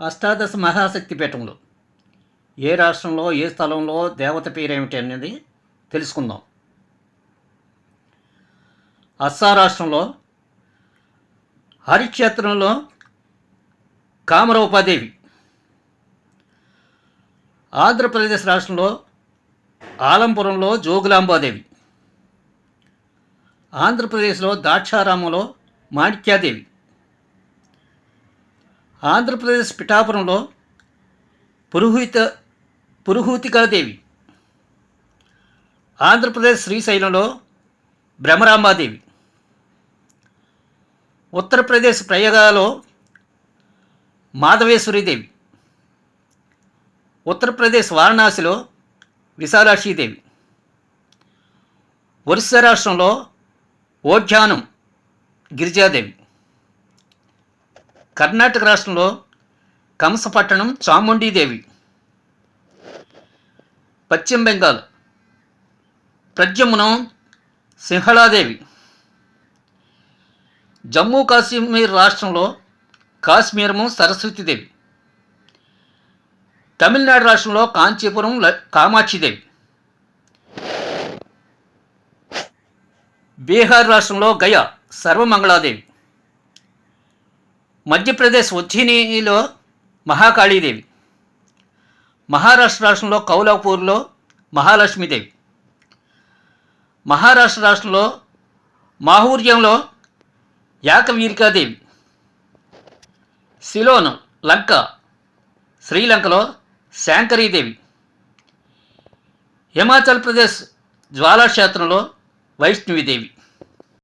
అష్టాదశ మహాశక్తి పీఠంలో ఏ రాష్ట్రంలో ఏ స్థలంలో దేవత పేరేమిటి అనేది తెలుసుకుందాం. అస్సాం రాష్ట్రంలో హరిక్షేత్రంలో కామరూపాదేవి. ఆంధ్రప్రదేశ్ రాష్ట్రంలో ఆలంపురంలో జోగులాంబాదేవి. ఆంధ్రప్రదేశ్లో దాక్షారామంలో మాణిక్యాదేవి. ఆంధ్రప్రదేశ్ పిఠాపురంలో పురుహూత పురుహూతికాదేవి ఆంధ్రప్రదేశ్ శ్రీశైలంలో భ్రమరాంబాదేవి ఉత్తరప్రదేశ్ ప్రయాగలో మాధవేశ్వరీదేవి. ఉత్తరప్రదేశ్ వారణాసిలో విశాలాక్షీదేవి. ఒరిస్సా రాష్ట్రంలో ఓఢ్యానం గిరిజాదేవి. కర్ణాటక రాష్ట్రంలో కంసపట్టణం చాముండీదేవి. పశ్చిమ బెంగాల్. ప్రద్యుమ్నం సింహళాదేవి. జమ్మూ కాశ్మీర్ రాష్ట్రంలో కాశ్మీరము సరస్వతీదేవి. తమిళనాడు రాష్ట్రంలో కాంచీపురం ల- కామాక్షిదేవి. బీహార్ రాష్ట్రంలో గయా సర్వమంగళాదేవి. మధ్యప్రదేశ్ ఉజ్జయినిలో మహాకాళీదేవి. మహారాష్ట్ర రాష్ట్రంలో కౌలాపూర్లో మహాలక్ష్మీదేవి. మహారాష్ట్ర రాష్ట్రంలో మాహూర్యంలో యాకవీరికాదేవి. సిలోన్ లంక శ్రీలంకలో శాంకరీదేవి. హిమాచల్ ప్రదేశ్ జ్వాలాక్షేత్రంలో వైష్ణవీదేవి.